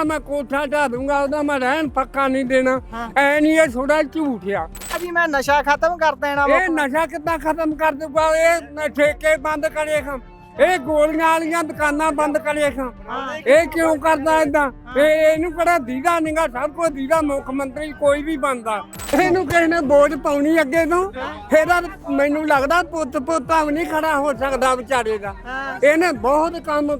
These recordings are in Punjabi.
ਉਹਦਾ ਮੈਂ ਕੋਠਾ ਢਾ ਦੂੰਗਾ ਉਹਦਾ ਮੈਂ ਰਹਿਣ ਪੱਕਾ ਨਹੀਂ ਦੇਣਾ। ਐ ਨਹੀਂ ਇਹ ਥੋੜਾ ਝੂਠ ਆ। ਜੀ ਮੈਂ ਨਸ਼ਾ ਖਤਮ ਕਰ ਦੇਣਾ। ਇਹ ਨਸ਼ਾ ਕਿੱਦਾਂ ਖਤਮ ਕਰ ਦੂਗਾ ਇਹ ਠੇਕੇ ਬੰਦ ਕਰੇ ਇਹ ਗੋਲੀਆਂ ਵਾਲੀਆਂ ਦੁਕਾਨਾਂ ਬੰਦ ਕਰੇ ਖਾਂ ਇਹ ਕਿਉਂ ਕਰਦਾ ਇਦਾਂ ਇਹ ਇਹਨੂੰ ਕਿਹੜਾ ਦੀਦਾ ਨਿਗਾ? ਸਭ ਕੁਝ ਦੀਦਾ ਮੁੱਖ ਮੰਤਰੀ ਕੋਈ ਵੀ ਬਣਦਾ ਇਹਨੂੰ ਕਿਸੇ ਨੇ ਵੋਟ ਪਾਉਣੀ ਅੱਗੇ ਤੋਂ ਫੇਰ ਮੈਨੂੰ ਲੱਗਦਾ ਪੁੱਤ ਪੁੱਤਾਂ ਵੀ ਨਹੀਂ ਖੜਾ ਹੋ ਸਕਦਾ ਵਿਚਾਰੇ ਦਾ। ਇਹਨੇ ਬਹੁਤ ਕੰਮ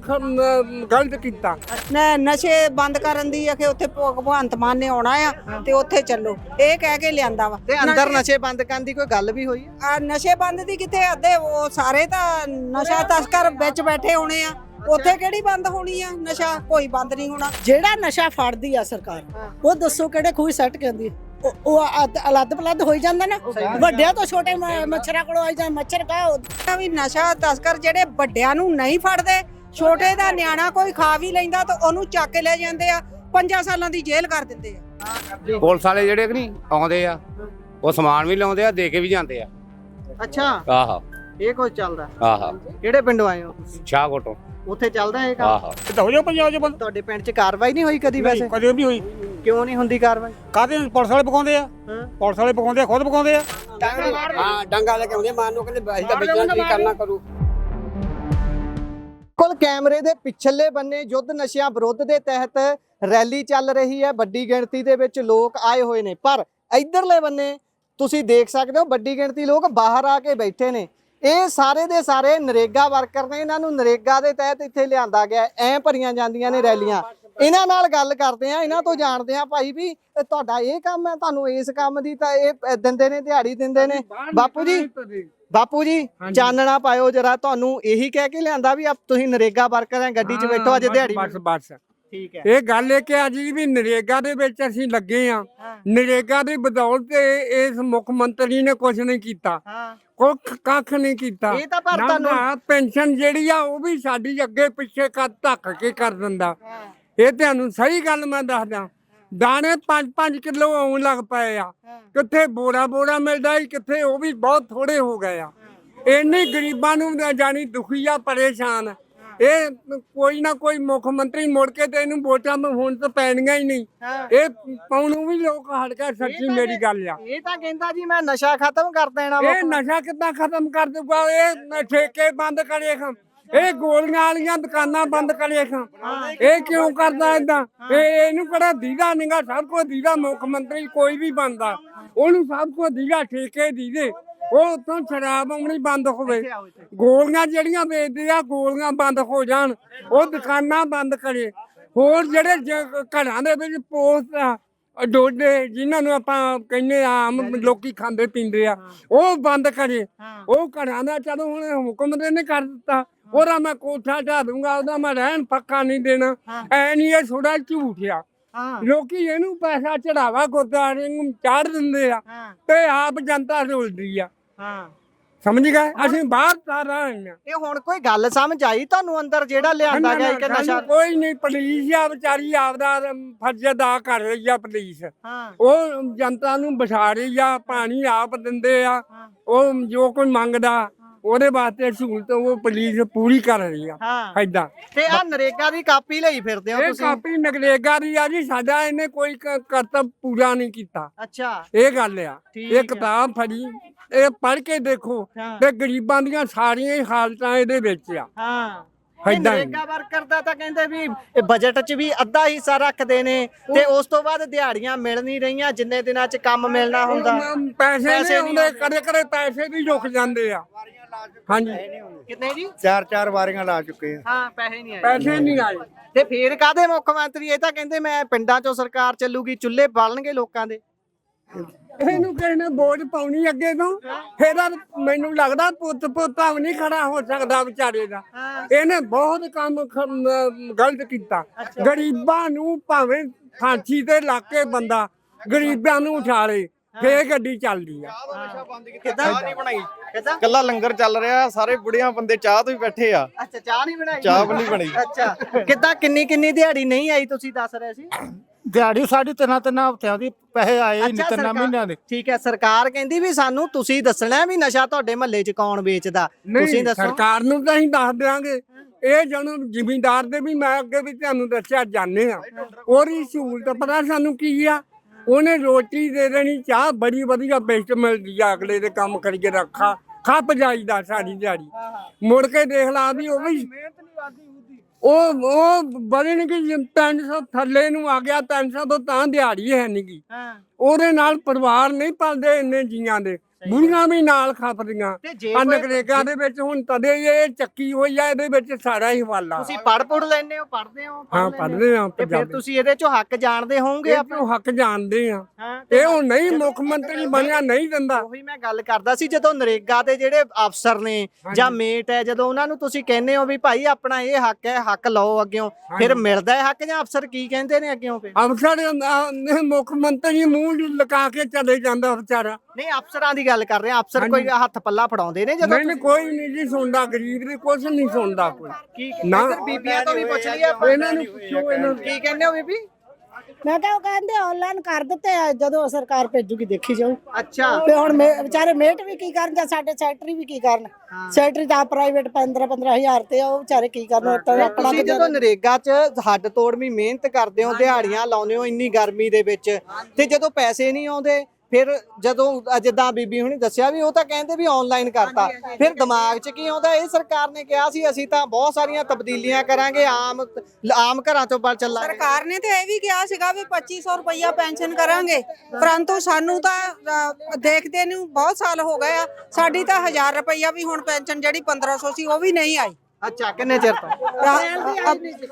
ਗਲਤ ਕੀਤਾ। ਨ- ਨਸ਼ੇ ਬੰਦ ਕਰਨ ਦੀ ਆ ਕਿ ਉੱਥੇ ਭਗ- ਭਗਵੰਤ ਮਾਨ ਨੇ ਆਉਣਾ ਆ ਤੇ ਉੱਥੇ ਚੱਲੋ। ਇਹ ਕਹਿ ਕੇ ਲਿਆਂਦਾ ਵਾ। ਤੇ ਅੰਦਰ ਨਸ਼ੇ ਬੰਦ ਕਰਨ ਦੀ ਕੋਈ ਗੱਲ ਵੀ ਹੋਈ? ਆ ਨਸ਼ੇ ਬੰਦ ਦੀ ਕਿੱਥੇ ਅੱਧੇ ਉਹ ਸਾਰੇ ਤਾਂ ਨਸ਼ਾ ਤਸਕਰ ਵਿੱਚ ਬੈਠੇ ਹੋਣੇ ਆ। ਉੱਥੇ ਕਿਹੜੀ ਬੰਦ ਹੋਣੀ ਆ? ਨਸ਼ਾ ਕੋਈ ਬੰਦ ਨਹੀਂ ਹੋਣਾ। ਜਿਹੜਾ ਨਸ਼ਾ ਫੜਦੀ ਆ ਸਰਕਾਰ ਉਹ ਦੱਸੋ ਕਿਹੜੇ ਖੂਹ ਸੱਟ ਕਹਿੰਦੀ ਉਹ- ਉਹ ਅਦ- ਅਲੱਦ ਪਲੱਦ ਹੋਈ ਜਾਂਦਾ ਨਾ? ਵੱਡਿਆਂ ਤੋਂ ਛੋਟੇ ਮ- ਮੱਛਰਾਂ ਕੋਲੋਂ ਆਈ ਜਾਂ ਮੱਛਰ ਕਾ ਤਾਂ ਵੀ ਨਸ਼ਾ ਤਸਕਰ ਜਿਹੜੇ ਵੱਡਿਆਂ ਨੂੰ ਨਹੀਂ ਫੜਦੇ ਛੋਟੇ ਦਾ ਨਿਆਣਾ ਕੋਈ ਖਾ ਵੀ ਲੈਂਦਾ ਤਾਂ ਉਹਨੂੰ ਚੱਕ ਕੇ ਲੈ ਜਾਂਦੇ ਆ 5 ਸਾਲਾਂ ਦੀ ਜੇਲ੍ਹ ਕਰ ਦਿੰਦੇ ਆ। ਪੁਲਿਸ ਵਾਲੇ ਜਿਹੜੇ ਕਿ ਨਹੀਂ ਆਉਂਦੇ ਆ ਉਹ ਸਮਾਨ ਵੀ ਲਾਉਂਦੇ ਆ ਦੇ ਕੇ ਵੀ ਜਾਂਦੇ ਆ। ਅੱਛਾ। ਆਹਾ। ਇਹ ਕੁਝ ਚੱਲਦਾ। ਆਹਾ। ਕਿਹੜੇ ਪਿੰਡੋਂ ਆਏ ਹੋ? ਸ਼ਾਹਕੋਟੋਂ। ਉੱਥੇ ਚੱਲਦਾ ਇਹ ਕੰਮ? ਆਹਾ। ਤਾਂ ਹੋ ਜਾ ਪੰਜਾਬ ਚ ਬੰਦ ਤੁਹਾਡੇ ਪਿੰਡ 'ਚ ਕਾਰਵਾਈ ਨਹੀਂ ਹੋਈ ਕਦੀ ਵੈਸੇ? ਕਦੇ ਵੀ ਹੋਈ। ਕਿਉਂ ਨਹੀਂ ਹੁੰਦੀ ਕਾਰਵਾਈ? ਕਾਦੇ ਪੁਲਿਸ ਵਾਲੇ ਪਕਾਉਂਦੇ ਆ? ਹਾਂ। ਪੁਲਿਸ ਵਾਲੇ ਪਕਾਉਂਦੇ ਆ ਖੁਦ ਪਕਾਉਂਦੇ ਆ? ਹਾਂ ਡੰਗਾ ਲੈ ਕੇ ਆਉਂਦੇ ਮਾਨ ਨੂੰ ਕਹਿੰਦੇ ਅਸੀਂ ਤਾਂ ਵੇਚਣਾ ਕੀ ਕਰਨਾ ਕਰੂ। ਕੋਲ ਕੈਮਰੇ ਦੇ ਪਿਛਲੇ ਬੰਨੇ ਯੁੱਧ ਨਸ਼ਿਆਂ ਵਿਰੁੱਧ ਦੇ ਤਹਿਤ ਰੈਲੀ ਚੱਲ ਰਹੀ ਹੈ। ਵੱਡੀ ਗਿਣਤੀ ਦੇ ਵਿੱਚ ਲੋਕ ਆਏ ਹੋਏ ਨੇ। ਪਰ ਇਧਰਲੇ ਬੰਨੇ ਤੁਸੀਂ ਦੇਖ ਸਕਦੇ ਹੋ ਵੱਡੀ ਗਿਣਤੀ ਲੋਕ ਬਾਹਰ ਆ ਕੇ ਬੈਠੇ ਨੇ। ਇਹ ਸਾਰੇ ਦੇ ਸਾਰੇ ਨਰੇਗਾ ਵਰਕਰ ਨੇ ਇਹਨਾਂ ਨੂੰ ਨਰੇਗਾ ਦੇ ਤਹਿਤ ਇੱਥੇ ਲਿਆਂਦਾ ਗਿਆ। ਐ ਭਰੀਆਂ ਜਾਂਦੀਆਂ ਨੇ ਰੈਲੀਆਂ। ਇਹਨਾਂ ਨਾਲ ਗੱਲ ਕਰਦੇ ਆ ਇਹਨਾਂ ਤੋਂ ਜਾਣਦੇ ਆ ਭਾਈ ਵੀ ਤੁਹਾਡਾ ਇਹ ਕੰਮ ਹੈ ਤੁਹਾਨੂੰ ਇਸ ਕੰਮ ਦੀ ਤਾਂ ਇਹ ਦਿੰਦੇ ਨੇ ਦਿਹਾੜੀ ਦਿੰਦੇ ਨੇ। ਬਾਪੂ ਜੀ ਬਾਪੂ ਜੀ ਚਾਨਣਾ ਪਾਇਓ ਜਰਾ ਤੁਹਾਨੂੰ ਇਹੀ ਕਹਿ ਕੇ ਲਿਆਂਦਾ ਵੀ ਤੁਸੀਂ ਨਰੇਗਾ ਵਰਕਰ ਹੈ ਗੱਡੀ 'ਚ ਬੈਠੋ ਅੱਜ ਦਿਹਾੜੀ ਬਸ ਬਸ। ਠੀਕ ਹੈ। ਇਹ ਗੱਲ ਹੈ ਕਿ ਅੱਜ ਵੀ ਨਰੇਗਾ ਦੇ ਵਿੱਚ ਅਸੀਂ ਲੱਗੇ ਆ ਨਰੇਗਾ ਦੀ ਬਦੌਲਤ ਇਹ- ਇਸ ਮੁੱਖ ਮੰਤਰੀ ਨੇ ਕੁਝ ਨਹੀਂ ਕੀਤਾ। ਹਾਂ। ਕੁੱਖ ਕੱਖ ਨਹੀਂ ਕੀਤਾ। ਇਹ ਤਾਂ ਪਰ ਨਾ- ਤੁਹਾਨੂੰ- ਨਾ, ਪੈਨਸ਼ਨ ਜਿਹੜੀ ਆ ਉਹ ਵੀ ਸਾਡੀ ਅੱਗੇ ਪਿੱਛੇ ਕਰ ਧੱਕ ਕੇ ਕਰ ਦਿੰਦਾ। ਇਹ ਤੁਹਾਨੂੰ ਸਹੀ ਗੱਲ ਮੈਂ ਦੱਸਦਾ। ਦਾਣੇ 5-5 ਕਿਲੋ ਆਉਣ ਲੱਗ ਪਏ ਆ। ਕਿੱਥੇ ਬੋਰਾ ਬੋਰਾ ਮਿਲਦਾ ਸੀ ਕਿੱਥੇ ਉਹ ਵੀ ਬਹੁਤ ਥੋੜੇ ਹੋ ਗਏ ਆ। ਇੰਨੇ ਗਰੀਬਾਂ ਨੂੰ ਜਾਣੀ ਦੁਖੀ ਆ ਪਰੇਸ਼ਾਨ। ਇਹ ਕੋਈ ਨਾ ਕੋਈ ਮੁੱਖ ਮੰਤਰੀ ਮੁੜ ਕੇ ਤੇ ਇਹਨੂੰ ਵੋਟਾਂ ਨੂੰ ਹੁਣ ਤਾਂ ਪੈਣੀਆਂ ਹੀ ਨਹੀਂ। ਇਹ ਪਾਉਣੋਂ ਵੀ ਲੋਕ ਹਟ ਕੇ ਸੱਚੀ ਮੇਰੀ ਗੱਲ ਆ। ਇਹ ਤਾਂ ਕਹਿੰਦਾ ਜੀ ਮੈਂ ਨਸ਼ਾ ਖਤਮ ਕਰ ਦੇਣਾ। ਇਹ ਨਸ਼ਾ ਕਿੱਦਾਂ ਖਤਮ ਕਰ ਦੂਗਾ ਇਹ ਠੇਕੇ ਬੰਦ ਕਰੇ ਖਾਂ। ਇਹ ਗੋਲੀਆਂ ਵਾਲੀਆਂ ਦੁਕਾਨਾਂ ਬੰਦ ਕਰੇ ਖਾਂ। ਇਹ ਕਿਉਂ ਕਰਦਾ ਇਦਾਂ ਇਹ ਇਹਨੂੰ ਕਿਹੜਾ ਦੀਦਾ ਨਿਗਾ? ਸਭ ਕੁਝ ਦੀਦਾ ਮੁੱਖ ਮੰਤਰੀ ਕੋਈ ਵੀ ਬਣਦਾ। ਉਹਨੂੰ ਸਭ ਕੁਝ ਦੀਦਾ ਠੇਕੇ ਦੀਦੇ ਉਹ ਉਤੋਂ ਸ਼ਰਾਬ ਆਉਣੀ ਬੰਦ ਹੋਵੇ। ਗੋਲੀਆਂ ਜਿਹੜੀਆਂ ਵੇਚਦੇ ਆ ਗੋਲੀਆਂ ਬੰਦ ਹੋ ਜਾਣ। ਉਹ ਦੁਕਾਨਾਂ ਬੰਦ ਕਰੇ। ਹੋਰ ਜਿਹੜੇ ਜ- ਘਰਾਂ ਦੇ ਵਿੱਚ ਪੋਸਟ ਆ ਡੋਡੇ ਜਿਨ੍ਹਾਂ ਨੂੰ ਆਪਾਂ ਕਹਿੰਦੇ ਆ ਆਮ ਲੋਕੀ ਖਾਂਦੇ ਪੀਂਦੇ ਆ ਉਹ ਬੰਦ ਕਰੇ। ਉਹ ਘਰਾਂ ਦਾ ਚਲੋ ਹੁਣ ਹੁਕਮ ਦੇ ਨੇ ਕਰ ਦਿੱਤਾ। ਉਹਦਾ ਮੈਂ ਕੋਠਾ ਢਾ ਦੂੰਗਾ ਉਹਦਾ ਮੈਂ ਰਹਿਣ ਪੱਕਾ ਨਹੀਂ ਦੇਣਾ। ਐ ਨਹੀਂ ਇਹ ਥੋੜਾ ਝੂਠ ਆ। ਹਾਂ। ਲੋਕੀ ਇਹਨੂੰ ਪੈਸਾ ਚੜਾਵਾ ਗੁਰਦਾਰੇ ਨੂੰ ਚਾੜ ਦਿੰਦੇ ਆ ਹਾਂ। ਤੇ ਆਪ ਜਨਤਾ ਰੁਲਦੀ ਆ। ਹਾਂ। ਸਮਝ ਗਏ? ਅਸੀਂ ਬਾਹਰ ਆਏ ਆ ਇਹ ਹੁਣ ਕੋਈ ਗੱਲ ਸਮਝ ਆਈ ਤੁਹਾਨੂੰ ਅੰਦਰ ਜਿਹੜਾ ਲਿਆਂਦਾ ਗਿਆ ਇੱਕ ਨਸ਼ਾ? ਕੋਈ ਨਹੀਂ ਪੁਲਿਸ ਆ ਵਿਚਾਰੀ ਆਪਦਾ ਫਰਜ਼ ਅਦਾ ਕਰ ਰਹੀ ਆ ਪੁਲਿਸ। ਹਾਂ। ਉਹ ਜਨਤਾ ਨੂੰ ਬਿਠਾ ਰਹੀ ਆ ਪਾਣੀ ਆਪ ਦਿੰਦੇ ਆ। ਉਹ ਜੋ ਕੋਈ ਮੰਗਦਾ ਉਹਦੇ ਵਾਸਤੇ ਸਹੂਲਤ ਉਹ ਪੁਲਿਸ ਪੂਰੀ ਕਰ ਰਹੀ ਆ। ਐਦਾਂ ਤੇ ਆ ਨਰੇਗਾ ਦੀ ਕਾਪੀ ਲਈ ਫਿਰਦੇ ਹੋ ਇਹ ਤੁਸੀਂ? ਕਾਪੀ ਨਗਰੇਗਾ ਦੀ ਆ ਜੀ ਸਾਡਾ ਇਹਨੇ ਕੋਈ ਕ- ਕਰਤੱਵ ਪੂਰਾ ਨਹੀਂ ਕੀਤਾ। ਅੱਛਾ। ਇਹ ਗੱਲ ਆ। ਇਹ। ਕਿਤਾਬ ਫੜੀ। ਇਹ ਪੜ੍ਹ ਕੇ ਦੇਖੋ ਹਾਂ। ਤੇ ਗਰੀਬਾਂ ਦੀਆਂ ਸਾਰੀਆਂ ਹੀ ਹਾਲਤਾਂ ਇਹਦੇ ਵਿੱਚ ਆ। ਹਾਂ। ਏਦਾਂ ਹੀ। ਨਰੇਗਾ ਵਰਕਰ ਦਾ ਤਾਂ ਕਹਿੰਦੇ ਵੀ ਇਹ ਬਜਟ 'ਚ ਵੀ ਅੱਧਾ ਹਿੱਸਾ ਰੱਖਦੇ ਨੇ ਤੇ ਉਸ ਤੋਂ ਬਾਅਦ ਦਿਹਾੜੀਆਂ ਮਿਲ ਨਹੀਂ ਰਹੀਆਂ ਜਿੰਨੇ ਦਿਨਾਂ 'ਚ ਕੰਮ ਮਿਲਣਾ ਹੁੰਦਾ। ਪੈਸੇ ਨਹੀਂ ਆਉਂਦੇ ਕਦੇ ਕਦੇ ਪੈਸੇ ਵੀ ਰੁਕ ਜਾਂਦੇ ਆ। ਹਾਂਜੀ। ਕਿੰਨੇ ਜੀ? ਚਾਰ ਚਾਰ ਵਾਰੀਆਂ ਲਾ ਚੁੱਕੇ ਆ। ਹਾਂ ਪੈਸੇ ਨਹੀਂ ਆਏ। ਪੈਸੇ ਨਹੀਂ ਆਏ। ਤੇ ਫੇਰ ਕਾਦੇ ਮੁੱਖ ਮੰਤਰੀ? ਇਹ ਤਾਂ ਕਹਿੰਦੇ ਮੈਂ ਪਿੰਡਾਂ 'ਚੋਂ ਸਰਕਾਰ ਚੱਲੂਗੀ ਚੁੱਲ੍ਹੇ ਬਾਲਣਗੇ ਲੋਕਾਂ ਦੇ। ਇਹਨੂੰ ਕਿਸੇ ਨੇ ਵੋਟ ਪਾਉਣੀ ਅੱਗੇ ਤੋਂ ਫੇਰ ਮੈਨੂੰ ਲੱਗਦਾ ਪੁੱਤ ਪੋਤਾ ਵੀ ਨਹੀਂ ਖੜਾ ਹੋ ਸਕਦਾ ਵਿਚਾਰੇ ਦਾ। ਇਹਨੇ ਬਹੁਤ ਕੰਮ ਖ- ਗਲਤ ਕੀਤਾ। ਗਰੀਬਾਂ ਨੂੰ ਭਾਵੇਂ ਫਾਂਸੀ ਤੇ ਲਾ ਕੇ ਬੰਦਾ ਗਰੀਬਾਂ ਨੂੰ ਉਠਾਲੇ ਫੇਰ ਗੱਡੀ ਚੱਲਦੀ ਆ। ਕਿਦਾਂ? ਨਹੀਂ ਬਣਾਈ। ਕਿਦਾਂ? ਕੱਲਾ ਲੰਗਰ ਚੱਲ ਰਿਹਾ ਸਾਰੇ ਬੁੜੀਆਂ ਬੰਦੇ ਚਾਹ ਤੋਂ ਹੀ ਬੈਠੇ ਆ। ਅੱਛਾ ਚਾਹ ਨਹੀਂ ਬਣਾਈ? ਚਾਹ ਵੀ ਨਹੀਂ ਬਣੀ। ਅੱਛਾ। ਕਿਦਾਂ ਕਿੰਨੀ ਕਿੰਨੀ ਦਿਹਾੜੀ ਨਹੀਂ ਆਈ ਤੁਸੀਂ ਦੱਸ ਰਹੇ ਸੀ? ਦਿਹਾੜੀ ਸਾਡੀ ਤਿੰਨਾਂ ਤਿੰਨਾਂ ਹਫ਼ਤਿਆਂ ਦੀ ਪੈਸੇ ਆਏ ਹੀ ਨਹੀਂ ਤਿੰਨਾਂ ਮਹੀਨਿਆਂ ਦੇ। ਠੀਕ ਹੈ ਸਰਕਾਰ ਕਹਿੰਦੀ ਵੀ ਸਾਨੂੰ ਤੁਸੀਂ ਦੱਸਣਾ ਵੀ ਨਸ਼ਾ ਤੁਹਾਡੇ ਮਹੱਲੇ 'ਚ ਕੌਣ ਵੇਚਦਾ। ਤੁਸੀਂ ਨਹੀਂ ਦੱਸੋ। ਸਰਕਾਰ ਨੂੰ ਤਾਂ ਅਸੀਂ ਦੱਸ ਦਿਆਂਗੇ। ਇਹ ਜਨ ਜ਼ਿਮੀਂਦਾਰ ਦੇ ਵੀ ਮੈਂ ਅੱਗੇ ਵੀ ਤੁਹਾਨੂੰ ਦੱਸਿਆ ਜਾਣੇ ਆ। ਉਹਦੀ ਸਹੂਲਤ ਪਤਾ ਸਾਨੂੰ ਕੀ ਆ? ਉਹਨੇ ਰੋਟੀ ਦੇ ਦੇਣੀ ਚਾਹ ਬੜੀ ਵਧੀਆ ਬੈਸਟ ਮਿਲਦੀ ਆ ਅਗਲੇ ਦੇ ਕੰਮ ਕਰਕੇ ਰੱਖਾ। ਖੱਪ ਜਾਈਦਾ ਸਾਰੀ ਦਿਹਾੜੀ। ਮੁੜ ਕੇ ਦੇਖ ਲਾ ਵੀ ਉਹ ਵੀ ਉਹ ਉਹ ਬੜੀ ਕਿ 300 ਥੱਲੇ ਨੂੰ ਆ ਗਿਆ 300 ਤੋਂ ਤਾਂ ਦਿਹਾੜੀ ਹੈ ਨਹੀਂ ਗੀ। ਹਾਂ। ਉਹਦੇ ਨਾਲ ਪਰਿਵਾਰ ਨਹੀਂ ਪਲਦੇ ਇੰਨੇ ਜੀਆਂ ਦੇ। ਬੁੜੀਆਂ ਵੀ ਨਾਲ ਖਪਦੀਆਂ ਤੇ ਜੇ ਕੋਈ- ਦੇ ਵਿੱਚ ਹੁਣ ਤਦੇ ਇਹ ਚੱਕੀ ਹੋਈ ਆ ਇਹਦੇ ਵਿੱਚ ਸਾਰਾ ਹੀ ਹਵਾਲਾ। ਤੁਸੀਂ ਪੜ ਪੜ ਲੈਂਦੇ ਹੋ ਪੜਦੇ ਹੋ ਹਾਂ ਲੈਂਦੇ ਹੋ? ਪੜ੍ਹਦੇ ਆ ਤੇ ਫਿਰ ਪੰਜਾਬੀ। ਤੁਸੀਂ ਇਹਦੇ ਚੋਂ ਹੱਕ ਜਾਣਦੇ ਹੋਵੋਗੇ ਆਪਣੇ? ਤੋਂ ਹੱਕ ਜਾਣਦੇ ਆ। ਹਾਂ ਇਹ ਹੁਣ ਨਹੀਂ ਮੁੱਖ ਮੰਤਰੀ ਬਣਿਆ ਨਹੀਂ ਦਿੰਦਾ। ਉਹੀ ਮੈਂ ਗੱਲ ਕਰਦਾ ਸੀ ਜਦੋਂ ਨਰੇਗਾ ਦੇ ਜਿਹੜੇ ਅਫਸਰ ਨੇ ਜਾਂ ਮੇਟ ਹੈ ਜਦੋਂ ਉਹਨਾਂ ਨੂੰ ਤੁਸੀਂ ਕਹਿੰਦੇ ਹੋ ਵੀ ਭਾਈ ਆਪਣਾ ਇਹ ਹੱਕ ਹੈ ਹੱਕ ਲਓ ਅੱਗਿਓਂ ਫਿਰ ਮਿਲਦਾ ਹੈ ਹੱਕ ਜਾਂ ਅਫਸਰ ਕੀ ਕਹਿੰਦੇ ਨੇ ਅੱਗਿਓਂ ਫਿਰ? ਅਫਸਰ ਅਹ, ਮੁੱਖ ਮੰਤਰੀ ਮੂੰਹ ਲਗਾ ਕੇ ਚਲੇ ਜਾਂਦਾ ਵਿਚਾਰਾ। ਨਹੀਂ ਅਫਸਰਾਂ ਦੀ ਗੱਲ ਕਰ ਰਹੇ ਆ ਅਫਸਰ ਕੋਈ ਹੱਥ ਪੱਲਾ ਫੜਾਉਂਦੇ ਨੇ ਜਦੋਂ ਨਹੀਂ ਕੋਈ ਨਹੀਂ ਜੀ ਸੁਣਦਾ ਗਰੀਬ ਦੀ ਕੁਝ ਨਹੀਂ ਸੁਣਦਾ ਕੋਈ। ਕੀ ਨਾ। ਬੀਬੀਆਂ ਤੋਂ ਵੀ ਪੁੱਛ ਲਈਏ ਆਪਾਂ। ਇਹਨਾਂ ਨੂੰ ਪੁੱਛੋ ਇਹਨਾਂ ਨੂੰ। ਕੀ ਕਹਿੰਦੇ ਹੋ ਬੀਬੀ? ਮੈਂ ਕਿਹਾ ਉਹ ਕਹਿੰਦੇ ਆਨਲਾਈਨ ਕਰ ਦਿੱਤੇ ਆ ਜਦੋਂ ਸਰਕਾਰ ਭੇਜੂਗੀ ਦੇਖੀ ਜਾਊ ਅੱਛਾ। ਤੇ ਹੁਣ ਮੇ- ਵਿਚਾਰੇ ਮੇਟ ਵੀ ਕੀ ਕਰਨ ਜਾਂ ਸਾਡੇ ਸੈਕਟਰੀ ਵੀ ਕੀ ਕਰਨ? ਸੈਕਟਰੀ ਤਾਂ ਪ੍ਰਾਈਵੇਟ 15 15000 ਤੇ ਆ, ਉਹ ਵਿਚਾਰੇ ਕੀ ਕਰਨ? ਤਾਂ ਆਪਣਾ ਤੁਸੀਂ ਜਦੋਂ ਨਰੇਗਾ 'ਚ ਹੱਡ ਤੋੜਵੀਂ ਮਿਹਨਤ ਕਰਦੇ ਹੋ ਦਿਹਾੜੀਆਂ ਲਾਉਂਦੇ ਹੋ ਇੰਨੀ ਗਰਮੀ ਦੇ ਵਿੱਚ ਤੇ ਜਦੋਂ ਪੈਸੇ ਨਹੀਂ ਆਉਂਦੇ ਫਿਰ ਜਦੋਂ ਜਿੱਦਾਂ ਬੀਬੀ ਹੁਣੀ ਦੱਸਿਆ ਵੀ ਉਹ ਤਾਂ ਕਹਿੰਦੇ ਵੀ ਆਨਲਾਈਨ ਕਰਤਾ। ਫਿਰ ਦਿਮਾਗ 'ਚ ਕੀ ਆਉਂਦਾ? ਇਹ ਸਰਕਾਰ ਨੇ ਕਿਹਾ ਸੀ ਅਸੀਂ ਤਾਂ ਬਹੁਤ ਸਾਰੀਆਂ ਤਬਦੀਲੀਆਂ ਕਰਾਂਗੇ ਆਮ ਆਮ ਘਰਾਂ ਤੋਂ ਬਾਹਰ ਚੱਲਾਂਗੇ। ਸਰਕਾਰ ਨੇ ਤੇ ਇਹ ਵੀ ਕਿਹਾ ਸੀਗਾ ਵੀ 2500 ਰੁਪਈਆ ਪੈਨਸ਼ਨ ਕਰਾਂਗੇ। ਪਰੰਤੂ ਸਾਨੂੰ ਤਾਂ ਦੇਖਦੇ ਨੂੰ ਬਹੁਤ ਸਾਲ ਹੋ ਗਏ ਆ। ਸਾਡੀ ਤਾਂ 1000 ਰੁਪਈਆ ਵੀ ਹੁਣ ਪੈਨਸ਼ਨ ਜਿਹੜੀ 1500 ਸੀ ਉਹ ਵੀ ਨਹੀਂ ਆਈ। ਅੱਛਾ ਕਿੰਨੇ ਚਿਰ ਤੋਂ?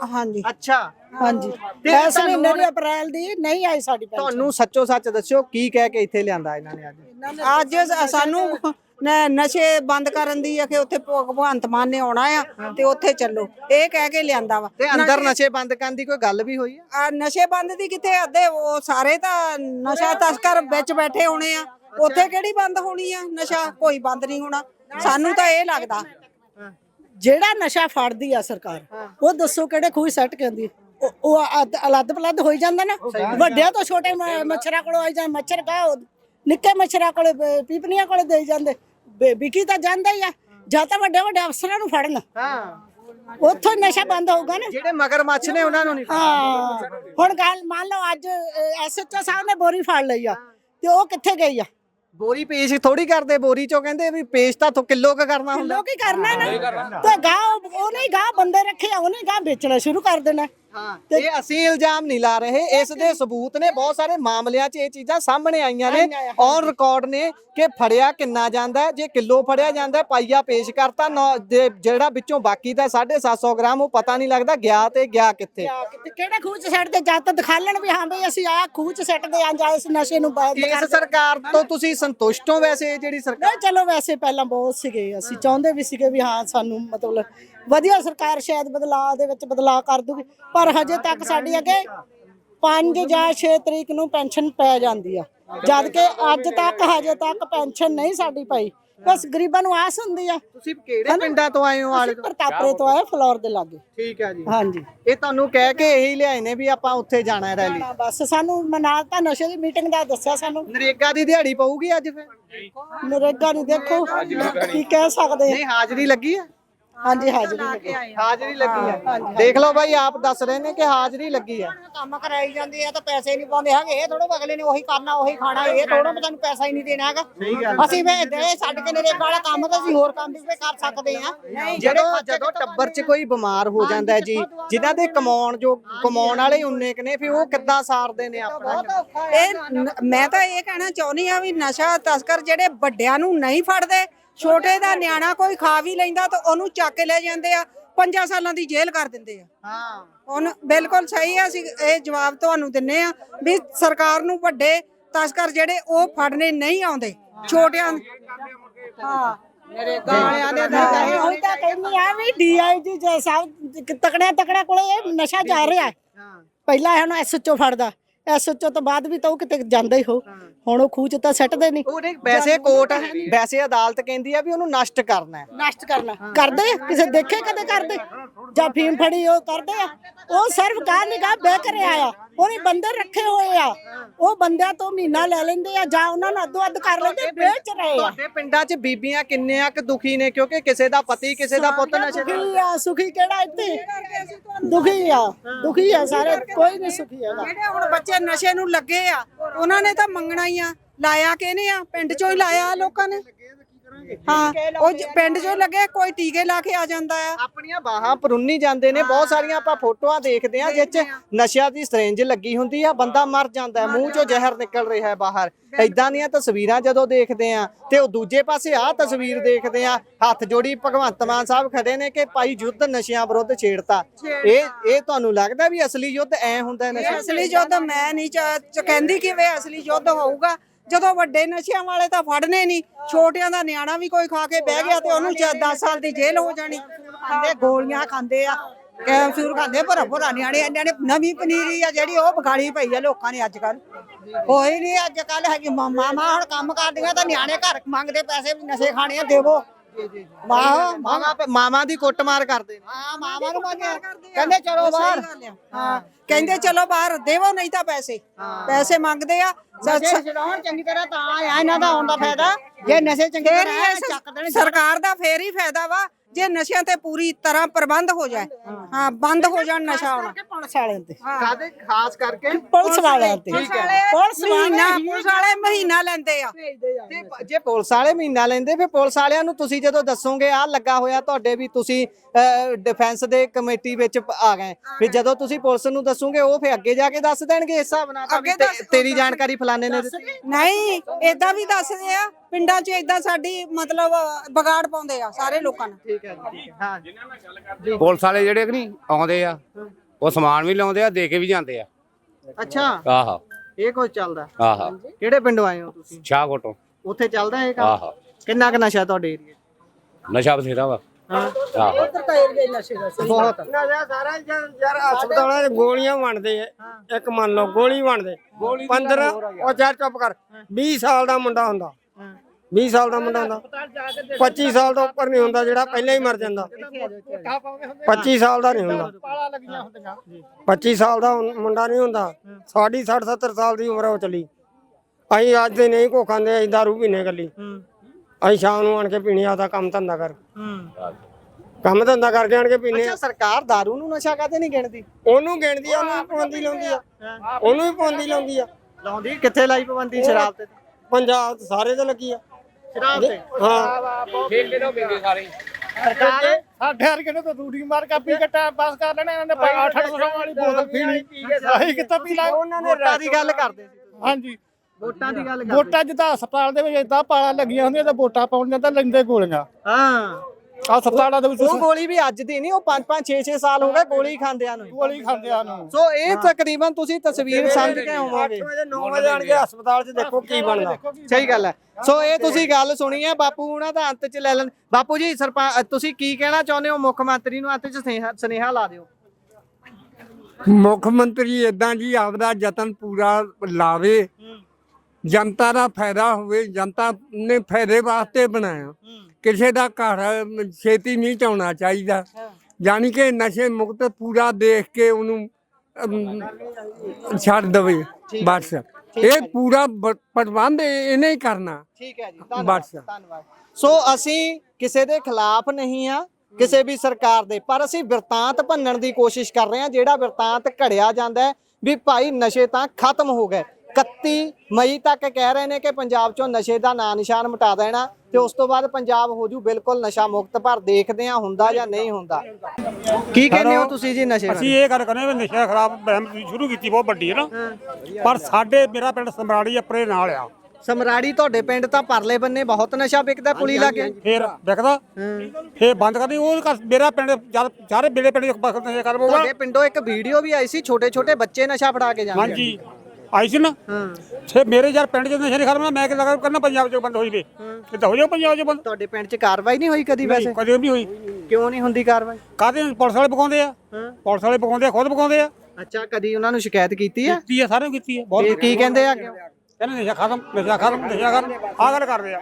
ਹਾਂਜੀ। ਅੱਛਾ। ਹਾਂਜੀ। ਤੇ ਇਸ ਤੁਹਾਨੂੰ ਮਹੀਨੇ ਦੀ ਅਪ੍ਰੈਲ ਦੀ ਨਹੀਂ ਆਈ ਸਾਡੀ ਪੈਨਸ਼ਨ। ਤੁਹਾਨੂੰ ਸੱਚੋ ਸੱਚ ਦੱਸਿਓ ਕੀ ਕਹਿ ਕੇ ਇੱਥੇ ਲਿਆਂਦਾ ਇਹਨਾਂ ਨੇ ਅੱਜ? ਅੱਜ ਸ- ਸਾਨੂੰ ਨ- ਨਸ਼ੇ ਬੰਦ ਕਰਨ ਦੀ ਆ ਕਿ ਉੱਥੇ ਭ- ਭਗਵੰਤ ਮਾਨ ਨੇ ਆਉਣਾ ਆ ਤੇ ਉੱਥੇ ਚੱਲੋ। ਇਹ ਕਹਿ ਕੇ ਲਿਆਂਦਾ ਵਾ। ਤੇ ਅੰਦਰ ਨਸ਼ੇ ਬੰਦ ਕਰਨ ਦੀ ਕੋਈ ਗੱਲ ਵੀ ਹੋਈ ਆ? ਆ ਨਸ਼ੇ ਬੰਦ ਦੀ ਕਿਤੇ ਅੱਧੇ ਉਹ ਸਾਰੇ ਤਾਂ ਨਸ਼ਾ ਤਸਕਰ ਵਿੱਚ ਬੈਠੇ ਹੋਣੇ ਆ। ਉੱਥੇ ਕਿਹੜੀ ਬੰਦ ਹੋਣੀ ਆ? ਨਸ਼ਾ ਕੋਈ ਬੰਦ ਨਹੀਂ ਹੋਣਾ। ਸਾਨੂੰ ਤਾਂ ਇਹ ਲੱਗਦਾ। ਜਿਹੜਾ ਨਸ਼ਾ ਫੜਦੀ ਆ ਸਰਕਾਰ ਉਹ ਦੱਸੋ ਕਿਹੜੇ ਖੂਹ ਸੱਟ ਕਹਿੰਦੀ ਉਹ- ਅਲੱਦ ਪਲੱਦ ਹੋਈ ਜਾਂਦਾ ਨਾ। ਵੱਡਿਆਂ ਤੋਂ ਛੋਟੇ ਮੱਛਰਾਂ ਕੋਲੋਂ ਆਈ ਜਾਂ ਮੱਛਰ ਕਾ ਨਿੱਕੇ ਮੱਛਰਾਂ ਕੋਲੇ ਪੀਪਣੀਆਂ ਕੋਲੇ ਦੇਈ ਜਾਂਦੇ। ਵਿਕੀ ਤਾਂ ਜਾਂਦਾ ਹੀ ਆ। ਜਾਂ ਤਾਂ ਵੱਡੇ ਵੱਡੇ ਅਫਸਰਾਂ ਨੂੰ ਫੜਨ। ਹਾਂ। ਉੱਥੋਂ ਨਸ਼ਾ ਬੰਦ ਹੋਊਗਾ ਨਾ। ਜਿਹੜੇ ਮਗਰਮੱਛ ਨੇ ਉਹਨਾਂ ਨੂੰ ਨਹੀਂ ਹਾਂ। ਹੁਣ ਗੱਲ ਮੰਨ ਲਓ ਅੱਜ ਐਸਐਚਓ ਸਾਹਿਬ ਨੇ ਬੋਰੀ ਫੜ ਲਈ ਆ। ਤੇ ਉਹ ਕਿੱਥੇ ਗਈ ਆ? ਬੋਰੀ ਪੇਸ਼ ਥੋੜੀ ਕਰਦੇ ਬੋਰੀ ਚੋਂ ਕਹਿੰਦੇ ਵੀ ਪੇਸ਼ ਤਾਂ ਤੋਂ ਕਿਲੋ ਕ ਕਰਨਾ ਹੁੰਦਾ। ਲੋਕੀ ਕਰਨਾ ਨਾ। ਤੇ ਗਾਹ ਉਹਨੇ ਗਾਹ ਬੰਦੇ ਰੱਖੇ ਆ ਉਹਨੇ ਗਾਹ ਵੇਚਣਾ ਸ਼ੁਰੂ ਕਰ ਦੇਣਾ। ਹਾਂ ਇਹ ਅਸੀਂ ਇਲਜ਼ਾਮ ਨਹੀਂ ਲਾ ਰਹੇ। ਇਸ ਦੇ ਸਬੂਤ ਨੇ ਬਹੁਤ ਸਾਰੇ ਮਾਮਲਿਆਂ 'ਚ ਇਹ ਚੀਜ਼ਾਂ ਸਾਹਮਣੇ ਆਈਆਂ ਨੇ। ਔਨ ਰਿਕਾਰਡ ਨੇ ਕਿ ਫੜਿਆ ਕਿੰਨਾ ਜਾਂਦਾ। ਜੇ ਕਿਲੋ ਫੜਿਆ ਜਾਂਦਾ ਪਾਈਆ ਪੇਸ਼ ਕਰਤਾ। ਜਿਹੜਾ ਵਿੱਚੋਂ ਬਾਕੀ ਦਾ 750 ਗ੍ਰਾਮ ਉਹ ਪਤਾ ਨਹੀਂ ਲੱਗਦਾ ਗਿਆ ਤੇ ਗਿਆ ਕਿੱਥੇ। ਕਿਹੜੇ ਖੂਹ ਚ ਸੱਟਦੇ ਜਾਂ ਤਾਂ ਦਿਖਾ ਲੈਣ ਵੀ ਹਾਂ ਬਈ ਅਸੀਂ ਆ ਖੂਹ ਚ ਸੱਟਦੇ ਆਂ ਜਾਂ ਇਸ ਨਸ਼ੇ ਨੂੰ ਬੰਦ ਇਸ ਕਰ ਸਰਕਾਰ ਤੋਂ ਤੁਸੀਂ ਸੰਤੁਸ਼ਟ ਹੋ ਵੈਸੇ ਜਿਹੜੀ ਸਰਕਾਰ ਨਹੀਂ ਚਲੋ ਵੈਸੇ ਪਹਿਲਾਂ ਬਹੁਤ ਸੀਗੇ ਅਸੀਂ ਚਾਹੁੰਦੇ ਵੀ ਸੀਗੇ ਵੀ ਹਾਂ ਸਾਨੂੰ ਮਤਲਬ ਵਧੀਆ ਸਰਕਾਰ ਸ਼ਾਇਦ ਬਦਲਾਅ ਦੇ ਵਿੱਚ ਬਦਲਾਅ ਕਰ ਦੂਗੀ। ਪਰ ਹਜੇ ਤੱਕ ਸਾਡੀ ਅੱਗੇ 5 ਜਾਂ 6 ਤਰੀਕ ਨੂੰ ਪੈਨਸ਼ਨ ਪੈ ਜਾਂਦੀ ਆ। ਜਦ ਕਿ ਅੱਜ ਤੱਕ ਹਜੇ ਤੱਕ ਪੈਨਸ਼ਨ ਨਹੀਂ ਸਾਡੀ ਪਈ। ਬਸ ਗਰੀਬਾਂ ਨੂੰ ਆਸ ਹੁੰਦੀ ਆ। ਤੁਸੀਂ ਕਿਹੜੇ ਪਿੰਡਾਂ ਤੋਂ ਆਏ ਹੋ ਆਲੇ ਅਸੀਂ ਪ੍ਰਤਾਪਰੇ ਤੋਂ ਆਏ ਫਲੋਰ ਦੇ ਲਾਗੇ। ਠੀਕ ਹੈ ਜੀ। ਹਾਂਜੀ। ਇਹ ਤੁਹਾਨੂੰ ਕਹਿ ਕੇ ਇਹੀ ਲਿਆਏ ਨੇ ਵੀ ਆਪਾਂ ਉੱਥੇ ਜਾਣਾ ਹੈ ਰੈਲੀ। ਨਾ ਬਸ। ਸਾਨੂੰ ਮਨਾ ਤਾਂ ਨਸ਼ੇ ਦੀ ਮੀਟਿੰਗ ਦਾ ਦੱਸਿਆ ਸਾਨੂੰ। ਨਰੇਗਾ ਦੀ ਦਿਹਾੜੀ ਪਊਗੀ ਅੱਜ ਫਿਰ? ਨਰੇਗਾ ਨਹੀਂ ਦੇਖੋ ਕੀ ਕਹਿ ਸਕਦੇ ਨਹੀਂ ਹਾਜ਼ਰੀ ਲੱਗੀ ਹੈ ਹਾਂਜੀ ਹਾਜ਼ਰੀ ਲੱਗੀ। ਹਾਜ਼ਰੀ ਲੱਗੀ ਹੈ ਦੇਖ ਲਓ ਬਾਈ ਆਪ ਦੱਸ ਰਹੇ ਨੇ ਕਿ ਹਾਜ਼ਰੀ ਲੱਗੀ ਹੈ ਕੰਮ ਕਰਾਈ ਜਾਂਦੇ ਆ ਤਾਂ ਪੈਸੇ ਨਹੀਂ ਪਾਉਂਦੇ ਹੈਗੇ ਇਹ ਥੋੜਾ ਅਗਲੇ ਨੇ ਉਹੀ ਕਰਨਾ ਉਹੀ ਖਾਣਾ ਇਹ ਥੋੜਾ ਵੀ ਤੁਹਾਨੂੰ ਪੈਸਾ ਹੀ ਨਹੀਂ ਦੇਣਾ ਹੈਗਾ। ਅਸੀਂ ਵੇ ਦੇ ਛੱਡ ਕੇ ਨਰੇਗਾ ਵਾਲਾ ਕੰਮ ਤਾਂ ਅਸੀਂ ਹੋਰ ਕੰਮ ਵੀ ਕਰ ਸਕਦੇ ਆ। ਜਦੋਂ ਜਦੋਂ ਟੱਬਰ 'ਚ ਕੋਈ ਬਿਮਾਰ ਹੋ ਜਾਂਦਾ ਹੈ ਜੀ ਜਿਨ੍ਹਾਂ ਦੇ ਕਮਾਉਣ ਜੋ ਕਮਾਉਣ ਵਾਲੇ ਉਨੇ ਕੁ ਨੇ ਫਿਰ ਉਹ ਕਿੱਦਾਂ ਸਾਰਦੇ ਨੇ ਆਪਣਾ ਇਹ ਮੈਂ ਤਾਂ ਇਹ ਕਹਿਣਾ ਚਾਹੁੰਦੀ ਆ ਵੀ ਨਸ਼ਾ ਤਸਕਰ ਜਿਹੜੇ ਵੱਡਿਆਂ ਨੂੰ ਨਹੀਂ ਫੜਦੇ ਛੋਟੇ ਦਾ ਨਿਆਣਾ ਕੋਈ ਖਾ ਵੀ ਲੈਂਦਾ ਤਾਂ ਉਹਨੂੰ ਚੱਕ ਕੇ ਲੈ ਜਾਂਦੇ ਆ ਪੰਜਾਂ ਸਾਲਾਂ ਦੀ ਜੇਲ੍ਹ ਕਰ ਦਿੰਦੇ ਆ। ਹਾਂ। ਹੁਣ ਬਿਲਕੁਲ ਸਹੀ ਆ ਅਸੀਂ ਇਹ ਜਵਾਬ ਤੁਹਾਨੂੰ ਦਿੰਨੇ ਆ ਵੀ ਸਰਕਾਰ ਨੂੰ ਵੱਡੇ ਤਸਕਰ ਜਿਹੜੇ ਉਹ ਫੜਨੇ ਨਹੀਂ ਆਉਂਦੇ ਛੋਟਿਆਂ ਹਾਂ। ਨਰੇਗਾ ਵਾਲਿਆਂ ਦੇ ਤਾਂ ਹਾਂ, ਉਹੀ ਤਾਂ ਕਹਿੰਦੀ ਆ ਵੀ ਡੀਆਈਜੀ ਜੇ ਸਭ ਤਕੜਿਆ ਤਕੜਿਆ ਕੋਲੇ ਇਹ ਨਸ਼ਾ ਜਾ ਰਿਹਾ। ਹੈ। ਪਹਿਲਾਂ ਹੁਣ ਐਸਐਚਓ ਫੜਦਾ। ਐਸਐਚਓ ਤੋਂ ਬਾਅਦ ਵੀ ਤਾਂ ਉਹ ਕਿਤੇ ਜਾਂਦਾ ਹੀ ਹੋ। ਹੁਣ ਉਹ ਖੂਹ ਚ ਤਾਂ ਸੱਟਦੇ ਨਹੀਂ। ਉਹਨੇ ਵੈਸੇ ਕੋਰਟ ਵੈਸੇ ਅਦਾਲਤ ਕਹਿੰਦੀ ਆ ਵੀ ਉਹਨੂੰ ਨਸ਼ਟ ਕਰਨਾ ਹੈ। ਨਸ਼ਟ ਕਰਨਾ। ਕਰਦੇ? ਆ? ਕਿਸੇ ਦੇਖੇ ਕਦੇ ਕਰਦੇ? ਜਾਂ ਫੀਮ ਫੜੀ ਉਹ ਕਰਦੇ ਆ? ਉਹ ਸਰਵ ਕਾਰ ਨਿਗਾਹ ਬਹਿ ਕਰੇ ਆਇਆ। ਉਹਨੇ ਬੰਦੇ ਰੱਖੇ ਹੋਏ ਆ। ਉਹ ਬੰਦਿਆਂ ਤੋਂ ਮਹੀਨਾ ਲੈ ਲੈਂਦੇ ਆ ਜਾਂ ਉਹਨਾਂ ਨੂੰ ਅੱਧੋ ਅੱਧ ਕਰ ਲੈਂਦੇ ਵੇਚ ਰਹੇ ਆ। ਤੁਹਾਡੇ ਪਿੰਡਾਂ 'ਚ ਬੀਬੀਆਂ ਕਿੰਨੇ ਕੁ ਦੁਖੀ ਨੇ? ਕਿਉਂਕਿ ਕਿਸੇ ਦਾ ਪਤੀ ਕਿਸੇ ਦਾ ਪੁੱਤ ਨਸ਼ੇ ਦਾ ਦੁਖੀ ਆ ਸੁਖੀ ਕਿਹੜਾ ਇੱਥੇ? ਦੁਖੀ ਆ ਦੁਖੀ ਆ ਸਾਰੇ ਕੋਈ ਨਹੀਂ ਸੁਖੀ ਹੈਗਾ। ਜਿਹੜੇ ਹੁਣ ਬੱਚੇ ਨਸ਼ੇ ਨੂੰ ਲੱਗੇ ਆ ਉਹਨਾਂ ਨੇ ਤਾਂ ਮੰਗਣਾ ਹੀ ਆ। ਲਾਇਆ ਕਿਹਨੇ ਆ? ਪਿੰਡ ਚੋਂ ਹੀ ਲਾਇਆ ਲੋਕਾਂ ਨੇ। ਹਾਂ ਉਹ ਜ- ਪਿੰਡ ਚੋਂ ਲੱਗੇ ਕੋਈ ਟੀਕੇ ਲਾ ਕੇ ਆ ਜਾਂਦਾ ਆ। ਆਪਣੀਆਂ ਬਾਹਾਂ ਪਰੁੰਨੀ ਜਾਂਦੇ ਨੇ ਬਹੁਤ ਸਾਰੀਆਂ ਆਪਾਂ ਫੋਟੋਆਂ ਦੇਖਦੇ ਆ ਜਿਹ 'ਚ ਨਸ਼ਿਆਂ ਦੀ ਸਰੇਂਜ ਲੱਗੀ ਹੁੰਦੀ ਆ ਬੰਦਾ ਮਰ ਜਾਂਦਾ ਹੈ ਮੂੰਹ 'ਚੋਂ ਜ਼ਹਿਰ ਨਿਕਲ ਰਿਹਾ ਹੈ ਬਾਹਰ ਐਦਾਂ ਦੀਆਂ ਤਸਵੀਰਾਂ ਜਦੋਂ ਦੇਖਦੇ ਆ ਤੇ ਉਹ ਦੂਜੇ ਪਾਸੇ ਆਹ ਤਸਵੀਰ ਦੇਖਦੇ ਆ ਹੱਥ ਜੋੜੀ ਭਗਵੰਤ ਮਾਨ ਸਾਹਿਬ ਖੜੇ ਨੇ ਕਿ ਭਾਈ ਯੁੱਧ ਨਸ਼ਿਆਂ ਵਿਰੁੱਧ ਛੇੜਤਾ। ਇਹ ਇਹ ਤੁਹਾਨੂੰ ਲੱਗਦਾ ਵੀ ਅਸਲੀ ਯੁੱਧ ਐ ਹੁੰਦਾ ਹੈ ਨਸ਼ਾ ਅਸਲੀ ਯੁੱਧ ਮੈਂ ਨਹੀਂ ਚ- ਚ- ਕਹਿੰਦੀ ਕਿਵੇਂ ਅਸਲੀ ਯੁੱਧ ਹੋਊਗਾ? ਜਦੋਂ ਵੱਡੇ ਨਸ਼ਿਆਂ ਵਾਲੇ ਤਾਂ ਫੜਨੇ ਨਹੀਂ ਛੋਟਿਆਂ ਦਾ ਨਿਆਣਾ ਵੀ ਕੋਈ ਖਾ ਕੇ ਬਹਿ ਗਿਆ ਤੇ ਉਹਨੂੰ 10 ਸਾਲ ਦੀ ਜੇਲ੍ਹ ਹੋ ਜਾਣੀ। ਖਾਂਦੇ ਗੋਲੀਆਂ ਖਾਂਦੇ ਆ ਕੈਪਸੂਲ ਖਾਂਦੇ ਭਰਾ ਭਰਾ ਨਿਆਣੇ ਇਹਨਾਂ ਨੇ ਨਵੀਂ ਪਨੀਰੀ ਆ ਜਿਹੜੀ ਉਹ ਬਗਾੜੀ ਪਈ ਆ ਲੋਕਾਂ ਨੇ ਅੱਜ ਕੱਲ ਕੋਈ ਨਹੀਂ ਅੱਜ ਕੱਲ ਹੈਗੀ ਮਾਂ ਮਾਂ ਹੁਣ ਕੰਮ ਕਰਦੀਆਂ ਤਾਂ ਨਿਆਣੇ ਘਰ ਮੰਗਦੇ ਪੈਸੇ ਵੀ ਨਸ਼ੇ ਖਾਣੇ ਆ ਦੇਵੋ। ਮਾਂ ਮਾਵਾ ਮਾਵਾ ਦੀ ਕੁੱਟਮਾਰ ਕਰਦੇ ਨੇ। ਹਾਂ ਮਾਵਾਂ ਨੂੰ ਮੰਗਿਆ। ਕਹਿੰਦੇ ਚਲੋ ਬਾਹਰ। ਹਾਂ ਕਹਿੰਦੇ ਚਲੋ ਬਾਹਰ ਦੇਵੋ ਨਹੀਂ ਤਾਂ ਪੈਸੇ। ਪੈਸੇ ਮੰਗਦੇ ਆ ਨਸ਼ੇ ਛਡਾਉਣ ਚੰਗੀ ਤਰ੍ਹਾਂ ਤਾਂ ਆ ਇਹਨਾਂ ਦਾ ਆਉਣ ਦਾ ਫਾਇਦਾ। ਜੇ ਨਸ਼ੇ ਚੰਗੀ ਫੇਰ ਤਰ੍ਹਾਂ ਚੱਕ ਦੇਣ ਸਰਕਾਰ ਦਾ ਫੇਰ ਹੀ ਫਾਇਦਾ ਵਾ। ਜੇ ਨਸ਼ਿਆਂ ਤੇ ਪੂਰੀ ਤਰ੍ਹਾਂ ਪ੍ਰਬੰਧ ਹੋ ਜਾਏ ਹਾਂ। ਬੰਦ ਹੋ ਜਾਣ ਨਸ਼ਾ ਹੋਣਾ। ਪੁਲਿਸ ਵਾਲਿਆਂ ਤੇ। ਕਾਦੇ ਖਾਸ ਕਰਕੇ? ਪੁਲਿਸ ਵਾਲਿਆਂ ਤੇ। ਪੁਲਿਸ ਵਾਲੇ ਮਹੀਨਾ ਪੁਲਿਸ ਵਾਲੇ ਮਹੀਨਾ ਲੈਂਦੇ ਆ। ਤੇ ਜੇ ਪੁਲਿਸ ਵਾਲੇ ਮਹੀਨਾ ਲੈਂਦੇ ਫਿਰ ਪੁਲਿਸ ਵਾਲਿਆਂ ਨੂੰ ਤੁਸੀਂ ਜਦੋਂ ਦੱਸੋਗੇ ਆ ਲੱਗਾ ਹੋਇਆ ਤੁਹਾਡੇ ਵੀ ਤੁਸੀਂ ਡਿਫੈਂਸ ਦੇ ਕਮੇਟੀ ਵਿੱਚ ਆ ਗਏ। ਫਿਰ ਜਦੋਂ ਤੁਸੀਂ ਪੁਲਿਸ ਨੂੰ ਦੱਸੋਗੇ ਉਹ ਫਿਰ ਅੱਗੇ ਜਾ ਕੇ ਦੱਸ ਦੇਣਗੇ ਇਸ ਹਿਸਾਬ ਨਾਲ। ਵੀ ਤੇਰੀ ਜਾਣਕਾਰੀ ਫਲਾਣੇ ਨੇ ਦਿੱਤੀ। ਨਹੀਂ ਏਦਾਂ ਵੀ ਦੱਸਦੇ ਆ ਪਿੰਡਾਂ 'ਚ ਏਦਾਂ ਸਾਡੀ ਮਤਲਬ ਬਗਾੜ ਪਾਉਂਦੇ ਆ ਸਾਰੇ ਲੋਕਾਂ ਨੂੰ। ਠੀਕ ਹੈ ਜੀ ਠੀਕ ਹੈ। ਹਾਂ ਪੁਲਿਸ ਵਾਲੇ ਜਿਹੜੇ ਕਿ ਨਹੀਂ ਆਉਂਦੇ ਆ। ਉਹ ਸਮਾਨ ਵੀ ਲਾਉਂਦੇ ਆ ਦੇ ਕੇ ਵੀ ਜਾਂਦੇ ਆ। ਅੱਛਾ। ਆਹਾ। ਇਹ ਕੁਝ ਚੱਲਦਾ? ਆਹਾ। ਕਿਹੜੇ ਪਿੰਡੋਂ ਆਏ ਹੋ ਤੁਸੀਂ? ਸ਼ਾਹਕੋਟੋਂ ਉੱਥੇ ਚੱਲਦਾ ਇਹ ਕੰਮ? ਆਹਾ। ਕਿੰਨਾ ਕੁ ਨਸ਼ਾ ਤੁਹਾਡੇ ਏਰੀਏ ਨਸ਼ਾ ਬਥੇਰਾ ਵਾ। ਹਾਂ। ਆਹਾ। ਬਹੁਤ। ਨਸ਼ਾ ਸਾਰਾ ਯਾਰ ਹਸਪਤਾਲਾਂ 'ਚ ਗੋਲੀਆਂ ਵੰਡਦੇ ਆ। ਇੱਕ ਮੰਨ ਲਓ ਗੋਲੀ ਵੰਡਦੇ। 15 ਉਹ ਚਾਰ ਚੁੱਪ ਕਰ। 20 ਸਾਲ ਦਾ ਮੁੰਡਾ ਹੁੰਦਾ। 20 ਸਾਲ ਦਾ ਮੁੰਡਾ ਹੁੰਦਾ। 25 ਸਾਲ ਤੋਂ ਉੱਪਰ ਨਹੀਂ ਹੁੰਦਾ ਜਿਹੜਾ ਪਹਿਲਾਂ ਹੀ ਮਰ ਜਾਂਦਾ। 25 ਸਾਲ ਦਾ ਨਹੀਂ ਹੁੰਦਾ। 25 ਸਾਲ ਦਾ ਮੁੰਡਾ ਨਹੀਂ ਹੁੰਦਾ। ਸਾਡੀ 60 70 ਸਾਲ ਦੀ ਉਮਰ ਉਹ ਚਲੀ। ਅਸੀਂ ਅੱਜ ਦੇ ਨਹੀਂ ਕੋ ਖਾਂਦੇ ਅਸੀਂ ਦਾਰੂ ਪੀਨੇ ਗੱਲੀ ਅਸੀਂ ਸ਼ਾਮ ਨੂੰ ਆਣ ਕੇ ਪੀਣੀ ਆਦਾ ਕੰਮ ਧੰਦਾ ਕਰ। ਕੰਮ ਧੰਦਾ ਕਰਕੇ ਆਣ ਕੇ ਪੀਨੇ ਅੱਛਾ ਸਰਕਾਰ दारू ਨੂੰ ਨਸ਼ਾ ਕਾਤੇ ਨਹੀਂ ਗਿਣਦੀ? ਉਹਨੂੰ ਗਿਣਦੀ ਆ ਉਹਨੂੰ ਪਾਬੰਦੀ ਲਾਉਂਦੀ ਆ। ਉਹਨੂੰ ਵੀ ਪਾਬੰਦੀ ਲਾਉਂਦੀ ਆ। ਲਾਉਂਦੀ? ਕਿੱਥੇ ਲਾਈ ਪਾਬੰਦੀ? ਸ਼ਰਾਬ ਤੇ ਪੰਜਾਬ ਸਾਰੇ ਤੇ ਲੱਗੀ ਆ। ਸ਼ਰਾਬ ਤੇ ਹਾਂ। ਠੇਕੇ ਤੋਂ ਪੀਂਦੇ ਸਾਰੇ ਸਰਕਾਰ? ਸਾਡੇ ਵਰਗੇ ਨੇ ਤਾਂ ਦੂੜੀ ਮਾਰ ਕੇ ਪੀ ਕੇ ਟਾਈਮ ਪਾਸ ਕਰ ਲੈਣਾ ਇਹਨਾਂ ਨੇ 800 ਵਾਲੀ ਬੋਤਲ ਪੀਣੀ। ਅਸੀਂ ਕਿੱਥੇ ਪੀ ਲਾਂਗੇ ਉਹਨਾਂ ਨੇ ਵੋਟਾਂ ਦੀ ਗੱਲ ਕਰਦੇ ਸੀ। ਹਾਂਜੀ। ਵੋਟਾਂ ਦੀ ਗੱਲ ਕਰਦੇ ਵੋਟਾਂ ਜਿੱਦਾਂ ਹਸਪਤਾਲ ਦੇ ਵਿੱਚ ਇਦਾਂ ਪਾਲਾ ਲੱਗੀਆਂ ਹੁੰਦੀਆਂ ਤਾਂ ਵੋਟਾਂ ਪਾਉਣ ਜਾਂਦਾ ਲੈਂਦੇ ਗੋਲੀਆਂ। ਹਾਂ। ਆ ਹਸਪਤਾਲਾਂ ਦੇ ਵਿੱਚ ਉਹ ਗੋਲੀ ਵੀ ਅੱਜ ਦੀ ਨਹੀਂ ਉਹ 5 5 6 6 ਸਾਲ ਹੋ ਗਏ ਗੋਲੀ ਖਾਂਦਿਆਂ ਨੂੰ। ਗੋਲੀ ਖਾਂਦੇ ਆ ਨੂੰ। ਸੋ ਇਹ ਤਕਰੀਬਨ ਤੁਸੀਂ ਤਸਵੀਰ ਸਮਝ ਕੇ ਹੋਵੋਗੇ 8 ਵਜੇ 9 ਵਜੇ ਆਣ ਕੇ ਹਸਪਤਾਲ 'ਚ ਦੇਖੋ ਕੀ ਬਣਦਾ। ਸਹੀ ਗੱਲ ਹੈ। ਸੋ ਇਹ ਤੁਸੀਂ ਗੱਲ ਸੁਣੀ ਹੈ ਬਾਪੂ ਉਹਨਾਂ ਦਾ ਅੰਤ ਚ ਲੈ ਲੈਣ। ਬਾਪੂ ਜੀ ਸਰਪੰਚ ਤੁਸੀਂ ਕੀ ਕਹਿਣਾ ਚਾਹੁੰਦੇ ਹੋ? ਮੁੱਖ ਮੰਤਰੀ ਨੂੰ ਅੰਤ ਚ ਸੁਨੇਹਾ- ਸੁਨੇਹਾ ਲਾ ਦਿਓ। ਮੁੱਖ ਮੰਤਰੀ ਇਦਾਂ ਜੀ ਆਪਦਾ ਯਤਨ ਪੂਰਾ ਲਾਵੇ ਜਨਤਾ ਦਾ ਫਾਇਦਾ ਹੋਵੇ ਜਨਤਾ ਨੇ ਫਾਇਦੇ ਵਾਸਤੇ ਬਣਾਇਆ। ਕਿਸੇ ਦਾ ਘਰ ਛੇਤੀ ਨਹੀਂ ਚਾਉਣਾ ਚਾਹੀਦਾ। ਯਾਨੀ ਕਿ ਨਸ਼ੇ ਮੁਕਤ ਪੂਰਾ ਦੇਖ ਕੇ ਉਹਨੂੰ ਅਮ, ਛੱਡ ਦਵੇ। ਬਸ। ਇਹ ਪੂਰਾ ਬ- ਪ੍ਰਬੰਧ ਇਹਨੇ ਹੀ ਕਰਨਾ। ਠੀਕ ਹੈ ਜੀ। ਬਸ। ਧੰਨਵਾਦ। ਸੋ ਅਸੀਂ ਕਿਸੇ ਦੇ ਖਿਲਾਫ ਨਹੀਂ ਆ ਕਿਸੇ ਵੀ ਸਰਕਾਰ ਦੇ। ਪਰ ਅਸੀਂ ਵਰਤਾਂਤ ਭੰਨਣ ਦੀ ਕੋਸ਼ਿਸ਼ ਕਰ ਰਹੇ ਹਾਂ। ਜਿਹੜਾ ਵਰਤਾਂਤ ਘੜਿਆ ਜਾਂਦਾ ਹੈ ਵੀ ਭਾਈ ਨਸ਼ੇ ਤਾਂ ਖਤਮ ਹੋ ਗਏ। 31 ਮਈ ਤੱਕ ਕਹਿ ਰਹੇ ਨੇ ਕਿ ਪੰਜਾਬ ਚੋਂ ਨਸ਼ੇ ਦਾ ਨਾਂ ਨਿਸ਼ਾਨ ਮਿਟਾ ਦੇਣਾ ਤੇ ਉਸ ਤੋਂ ਬਾਅਦ ਪੰਜਾਬ ਹੋ ਜੂ ਬਿਲਕੁਲ ਨਸ਼ਾ ਮੁਕਤ ਪਰ ਦੇਖਦੇ ਆ ਹੁੰਦਾ ਜਾਂ ਨਹੀਂ ਹੁੰਦਾ। ਕੀ ਕਹਿੰਦੇ ਹੋ ਤੁਸੀਂ ਜੀ ਨਸ਼ੇ ਅਸੀਂ ਇਹ ਗੱਲ ਕਰਨੇ ਵੀ ਨਸ਼ਾ ਖਰਾਬ ਮੁਹਿੰਮ ਸ਼ੁਰੂ ਕੀਤੀ ਬਹੁਤ ਵੱਡੀ ਹੈ ਨਾ। ਪਰ ਸਾਡੇ ਮੇਰਾ ਪਿੰਡ ਸਮਰਾੜੀ ਆਪਣੇ ਨਾਲ ਆ। ਸਮਰਾੜੀ ਤੁਹਾਡੇ ਪਿੰਡ ਤਾਂ ਪਰਲੇ ਬੰਨੇ ਬਹੁਤ ਨਸ਼ਾ ਵਿਕਦਾ ਪੁਲੀ ਲਾਗੇ ਫੇਰ ਵਿਕਦਾ? ਫੇਰ ਬੰਦ ਕਰਦੀ ਉਹ ਮੇਰਾ ਪਿੰਡ ਜਦ ਸਾਰੇ ਮੇਰੇ ਪਿੰਡ ਬਸ ਨਸ਼ਾ ਕਰ ਪਊਗਾ ਤੁਹਾਡੇ ਪਿੰਡੋਂ ਇੱਕ ਵੀਡੀਓ ਵੀ ਆਈ ਸੀ ਛੋਟੇ ਛੋਟੇ ਬੱਚੇ ਨਸ਼ਾ ਫੜਾ ਕੇ ਜਾਂਦੇ ਹਾਂਜੀ। ਆਈ ਸੀ ਨਾ? ਹਾਂ। ਮੇਰੇ ਯਾਰ ਪਿੰਡ ਚ ਨਸ਼ਾ ਨਹੀਂ ਖਤਮ ਮੈਂ ਕਿ ਲਗਾ ਕਰਨਾ ਪੰਜਾਬ ਚ ਬੰਦ ਹੋਈ ਵੇ ਕਿੱਦਾਂ ਹੋ ਜਾਓ ਪੰਜਾਬ ਚ ਬੰਦ। ਤੁਹਾਡੇ ਪਿੰਡ 'ਚ ਕਾਰਵਾਈ ਨਹੀਂ ਹੋਈ ਕਦੀ ਵੈਸੇ? ਕਦੇ ਵੀ ਹੋਈ। ਕਿਉਂ ਨਹੀਂ ਹੁੰਦੀ ਕਾਰਵਾਈ? ਕਾਹਦੇ ਪੁਲਿਸ ਵਾਲੇ ਪਕਾਉਂਦੇ ਆ। ਹਾਂ। ਪੁਲਿਸ ਵਾਲੇ ਪਕਾਉਂਦੇ ਆ ਖੁਦ ਪਕਾਉਂਦੇ ਆ। ਅੱਛਾ ਕਦੀ ਉਹਨਾਂ ਨੂੰ ਸ਼ਿਕਾਇਤ ਕੀਤੀ ਹੈ ਕੀਤੀ ਆ ਸਾਰੇ ਨੂੰ ਕੀਤੀ ਆ। ਬਹੁਤ ਇਹ ਕੀ ਕਹਿੰਦੇ ਆ ਕਹਿੰਦੇ ਨਸ਼ਾ ਖਤਮ ਨਸ਼ਾ ਖਤਮ ਨਸ਼ਾ ਖਤਮ। ਆ ਗੱਲ ਕਰਦੇ ਆ।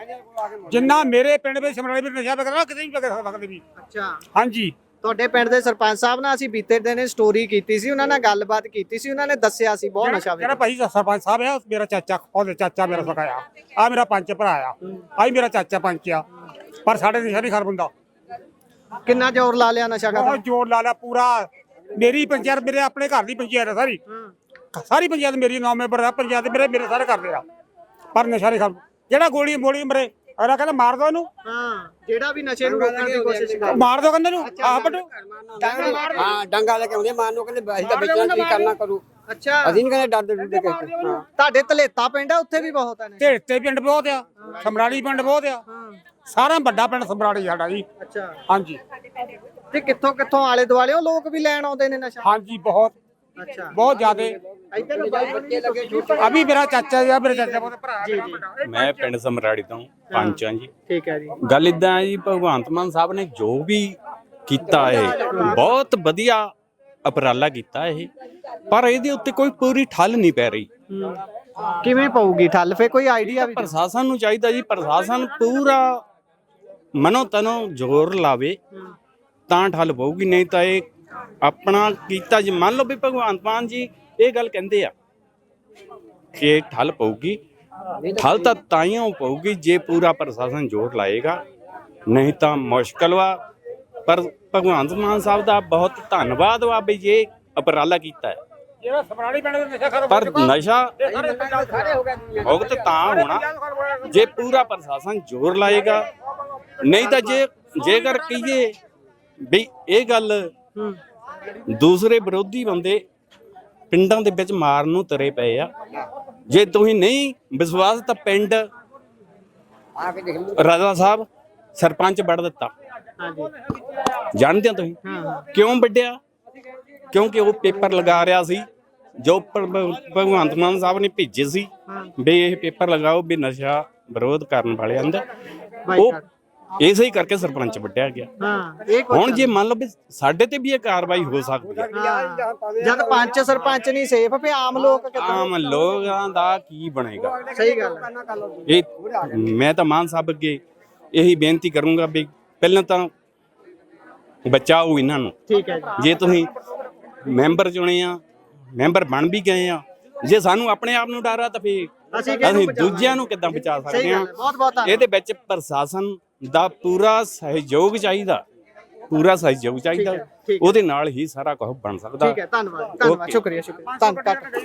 ਜਿੰਨਾ ਮੇਰੇ ਪਿੰਡ ਵਿੱਚ ਸਮਰਾਲੇ ਵਿੱਚ ਨਸ਼ਾ ਵਿਕਦਾ ਕਿਤੇ ਨਹੀਂ ਵਿਕ ਸਕਦਾ ਕਦੇ ਵੀ। ਅੱਛਾ। ਹਾਂਜੀ। ਤੁਹਾਡੇ ਪਿੰਡ ਦੇ ਸਰਪੰਚ ਸਾਹਿਬ ਨਾਲ ਅਸੀਂ ਬੀਤੇ ਦਿਨ ਸਟੋਰੀ ਕੀਤੀ ਸੀ ਉਹਨਾਂ ਨਾਲ ਗੱਲਬਾਤ ਕੀਤੀ ਸੀ ਉਹਨਾਂ ਨੇ ਦੱਸਿਆ ਸੀ ਬਹੁਤ ਨਸ਼ਾ ਜਿਹੜਾ ਵੇਚਦੇ ਭਾਈ ਸਰਪੰਚ ਸਾਹਿਬ ਆ ਮੇਰਾ ਚਾਚਾ ਉਹਦੇ ਚਾਚਾ ਮੇਰਾ ਸਕਾਇਆ ਆ। ਮੇਰਾ ਪੰਚ ਭਰਾ ਆ। ਆਈ ਮੇਰਾ ਚਾਚਾ ਪੰਚ ਆ। ਪਰ ਸਾਡੇ ਨਸ਼ਾ ਨਹੀਂ ਖਰਬ ਹੁੰਦਾ। ਕਿੰਨਾ ਜ਼ੋਰ ਲਾ ਲਿਆ ਨਸ਼ਾ ਕਰਨ ਬਹੁਤ ਜੋਰ ਲਾ ਲਿਆ ਪੂਰਾ। ਮੇਰੀ ਪੰਚਾਇਤ ਮੇਰੇ ਆਪਣੇ ਘਰ ਦੀ ਪੰਚਾਇਤ ਆ ਸਾਰੀ। ਸਾਰੀ ਪੰਚਾਇਤ ਮੇਰੀ ਨੌ ਮੈਂਬਰ ਆ ਪੰਚਾਇਤ ਮੇਰੇ ਮੇਰੇ ਸਾਰੇ ਕਰਦੇ ਆ। ਪਰ ਨਸ਼ਾ ਨਹੀਂ ਖਰਬ ਜਿਹੜਾ ਗੋਲੀ ਮੋਲੀ ਮਰੇ ਅਗਲਾ ਕਹਿੰਦਾ ਮਾਰ ਦੋ ਇਹਨੂੰ। ਹਾਂ ਜਿਹੜਾ ਵੀ ਨਸ਼ੇ ਨੂੰ ਰੋਕਣ ਦੀ ਕੋਸ਼ਿਸ਼ ਕਰ। ਮਾਰ ਦੋ ਕਹਿੰਦੇ ਨੂੰ ਆਹ ਬੱਟੂ ਹਾਂ ਡੰਗਾ ਲੈ ਕੇ ਆਉਂਦੇ ਮਾਂ ਨੂੰ ਕਹਿੰਦੇ ਅਸੀਂ ਤਾਂ ਵੇਚਣਾ ਕੀ ਕਰਨਾ ਕਰੂ। ਅੱਛਾ। ਅਸੀਂ ਨਹੀਂ ਕਹਿੰਦੇ ਡਰਦੇ ਡਰਦੇ ਹਾਂ। ਤੁਹਾਡੇ ਧਲੇਤਾ ਪਿੰਡ ਆ ਉੱਥੇ ਵੀ ਬਹੁਤ ਆ ਨਸ਼ਾ। ਢੇੜਤੇ ਪਿੰਡ ਬਹੁਤ ਆ ਸਮਰਾਲੀ ਪਿੰਡ ਬਹੁਤ ਆ। ਸਾਰਾ ਵੱਡਾ ਪਿੰਡ ਸਮਰਾਲੀ ਸਾਡਾ ਜੀ। ਅੱਛਾ। ਹਾਂਜੀ। ਤੇ ਕਿੱਥੋਂ ਕਿੱਥੋਂ ਆਲੇ ਦੁਆਲਿਓ ਲੋਕ ਵੀ ਲੈਣ ਆਉਂਦੇ ਨੇ ਨਸ਼ਾ? ਹਾਂਜੀ ਬਹੁਤ। ਬਹੁਤ ਜ਼ਿਆਦੇ। ਅਭੀ ਮੇਰਾ ਚਾਚਾ ਜੀ ਮੇਰੇ ਚਾਚਾ ਬਹੁਤ ਭਰਾ ਵੱਡਾ ਮੈਂ ਪਿੰਡ ਸਮਰਾੜੀ ਤੋਂ ਪੰਚ ਹਾਂ ਜੀ। ਠੀਕ ਹੈ ਜੀ। ਗੱਲ ਇਦਾਂ ਹੈ ਜੀ ਭਗਵੰਤ ਮਾਨ ਸਾਹਿਬ ਨੇ ਜੋ ਵੀ ਕੀਤਾ ਇਹ ਬਹੁਤ ਵਧੀਆ ਉਪਰਾਲਾ ਕੀਤਾ ਇਹ ਪਰ ਇਹਦੇ ਉੱਤੇ ਕੋਈ ਪੂਰੀ ਠੱਲ ਨਹੀਂ ਪੈ ਰਹੀ। ਕਿਵੇਂ ਪਊਗੀ ਠੱਲ? ਫੇ ਕੋਈ ਆਈਡੀਆ ਵੀ। ਪ੍ਰਸ਼ਾਸਨ ਨੂੰ ਚਾਹੀਦਾ ਜੀ ਪ੍ਰਸ਼ਾਸਨ ਪੂਰਾ ਮਨੋ ਤਨੋ ਜ਼ੋਰ ਲਾਵੇ ਤਾਂ ਠੱਲ ਪਊਗੀ ਨਹੀਂ ਤਾਂ ਇਹ ਆਪਣਾ ਕੀਤਾ ਜੀ। ਮੰਨ ਲਓ ਵੀ ਭਗਵੰਤ ਮਾਨ ਜੀ ਇਹ ਗੱਲ ਕਹਿੰਦੇ ਆ ਕਿ ਠੱਲ ਪਊਗੀ। ਠੱਲ ਤਾਂ ਤਾਈਓ ਪਊਗੀ ਜੇ ਪੂਰਾ ਪ੍ਰਸ਼ਾਸਨ ਜ਼ੋਰ ਲਾਏਗਾ। ਨਹੀਂ ਤਾਂ ਮੁਸ਼ਕਲ ਵਾ। ਪਰ ਭਗਵੰਤ ਮਾਨ ਸਾਹਿਬ ਦਾ ਬਹੁਤ ਧੰਨਵਾਦ ਵਾ ਵੀ ਇਹ ਉਪਰਾਲਾ ਕੀਤਾ ਹੈ। ਜਿਹੜਾ ਸਮਰਾਲੀ ਪਿੰਡ ਦੇ ਨਸ਼ਾ ਖਰਬ ਪਰ ਨਸ਼ਾ ਭੁਗਤ ਤਾਂ ਹੋਣਾ। ਜੇ ਪੂਰਾ ਪ੍ਰਸ਼ਾਸਨ ਜ਼ੋਰ ਲਾਏਗਾ ਨਹੀਂ ਤਾਂ ਜੇ ਜੇਕਰ ਕਹੀਏ ਵੀ ਇਹ ਗੱਲ ਦੂਸਰੇ ਵਿਰੋਧੀ ਬੰਦੇ ਪਿੰਡਾਂ ਦੇ ਵਿੱਚ ਮਾਰਨ ਨੂੰ ਤਰੇ ਪਏ ਆ। ਜੇ ਤੁਸੀਂ ਨਹੀਂ ਵਿਸ਼ਵਾਸ ਤਾਂ ਪਿੰਡ ਰਾਜਾ ਸਾਹਿਬ ਸਰਪੰਚ ਵੜ ਦਿੱਤਾ। ਜਾਣਦੇ ਹੋ ਤੁਸੀਂ? ਕਿਉਂ ਵੱਡਿਆ ਕਿਉਂਕਿ ਉਹ ਪੇਪਰ ਲਗਾ ਰਿਹਾ ਸੀ। ਜੋ ਭਗਵੰਤ ਮਾਨ ਸਾਹਿਬ ਨੇ ਭੇਜੇ ਸੀ ਵੀ ਇਹ ਪੇਪਰ ਲਗਾਓ ਵੀ ਨਸ਼ਾ ਵਿਰੋਧ ਕਰਨ ਵਾਲੇ ਅੰਦਰ ਉਹ ਇਸੇ ਹੀ ਕਰਕੇ ਸਰਪੰਚ ਵੱਡਿਆ ਗਿਆ। ਹਾਂ ਇਹ ਹੁਣ ਜੇ ਮੰਨ ਲਓ ਵੀ ਸਾਡੇ ਤੇ ਵੀ ਇਹ ਕਾਰਵਾਈ ਹੋ ਸਕਦੀ ਹੈ। ਹਾਂ। ਜਦ ਪੰਚ ਸਰਪੰਚ ਨਹੀਂ ਸੇਫ ਫੇ ਆਮ ਲੋਕ ਕਿੱਦਾਂ ਆਮ ਲੋਕਾਂ ਦਾ ਕੀ ਬਣੇਗਾ? ਸਹੀ ਗੱਲ ਹੈ। ਇਹ ਮੈਂ ਤਾਂ ਮਾਨ ਸਾਹਿਬ ਅੱਗੇ ਇਹੀ ਬੇਨਤੀ ਕਰੂੰਗਾ ਵੀ ਪਹਿਲਾਂ ਤਾਂ ਬਚਾਓ ਇਹਨਾਂ ਨੂੰ। ਠੀਕ ਹੈ ਜੀ। ਜੇ ਤੁਸੀਂ ਮੈਂਬਰ ਚੁਣੇ ਆ ਮੈਂਬਰ ਬਣ ਵੀ ਗਏ ਆ ਜੇ ਸਾਨੂੰ ਆਪਣੇ ਆਪ ਨੂੰ ਡਰ ਆ ਤਾਂ ਫੇਰ ਅਸੀਂ? ਦੂਜਿਆਂ ਨੂੰ ਕਿੱਦਾਂ ਬਚਾ ਸਕਦੇ ਹੈ ਇਹਦੇ ਵਿੱਚ ਪ੍ਰਸ਼ਾਸਨ ਦਾ ਪੂਰਾ ਸਹਿਯੋਗ ਚਾਹੀਦਾ ਪੂਰਾ ਸਹਿਯੋਗ ਚਾਹੀਦਾ। ਉਹਦੇ ਨਾਲ ਹੀ ਸਾਰਾ ਕੁਝ ਬਣ ਸਕਦਾ ਠੀਕ ਹੈ ਧੰਨਵਾਦ ਧੰਨਵਾਦ. ਸ਼ੁਕਰੀਆ ਸ਼ੁਕਰੀਆ ਧੰਨਵਾਦ